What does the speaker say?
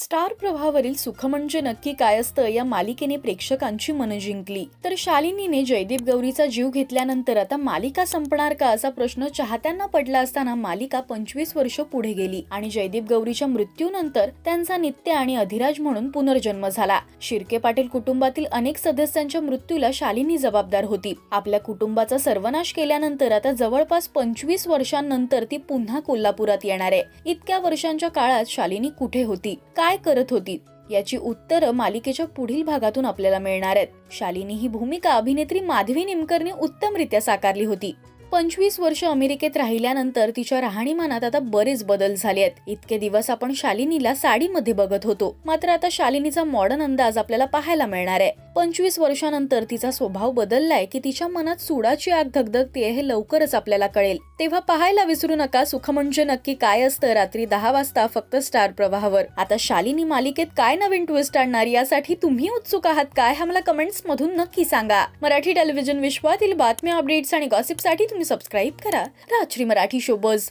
Star प्रवाहावरील सुख म्हणजे नक्की काय असतं या मालिकेने प्रेक्षकांची मनं जिंकली. तर शालिनीने जयदीप गौरीचा जीव घेतल्यानंतर आता मालिका संपणार का असा प्रश्न चाहत्यांना पडला असताना मालिका पंचवीस वर्ष पुढे गेली आणि जयदीप गौरीच्या मृत्यूनंतर त्यांचा नित्य आणि अधिराज म्हणून पुनर्जन्म झाला. शिर्के पाटील कुटुंबातील अनेक सदस्यांच्या मृत्यूला शालिनी जबाबदार होती. आपल्या कुटुंबाचा सर्वनाश केल्यानंतर आता जवळपास पंचवीस वर्षांनंतर ती पुन्हा कोल्हापुरात येणार आहे. इतक्या वर्षांच्या काळात शालिनी कुठे होती? काय करत होती? याची उत्तरं मालिकेच्या पुढील भागातून आपल्याला मिळणार आहेत. शालिनी ही भूमिका अभिनेत्री माधवी निमकरने उत्तमरित्या साकारली होती. पंचवीस वर्ष अमेरिकेत राहिल्यानंतर तिच्या राहणीमानात आता बरेच बदल झाले आहेत. इतके दिवस आपण शालिनीला साडीमध्ये बघत होतो. मात्र आता शालिनीचा मॉडर्न अंदाज आपल्याला पाहायला मिळणार आहे. पंचवीस वर्षानंतर तिचा स्वभाव बदललाय की तिच्या मनात सुडाची आग धगधगते हे लवकरच आपल्याला कळेल. तेव्हा पाहायला विसरू नका सुख म्हणजे नक्की काय असतं रात्री दहा वाजता फक्त स्टार प्रवाहावर. आता शालिनी मालिकेत काय नवीन ट्विस्ट आणणार यासाठी तुम्ही उत्सुक आहात काय? हा मला कमेंट्स मधून नक्की सांगा. मराठी टेलिव्हिजन विश्वातील बातम्या अपडेट्स आणि गॉसिपसाठी तुम्ही सबस्क्राईब करा. राजश्री मराठी शोबज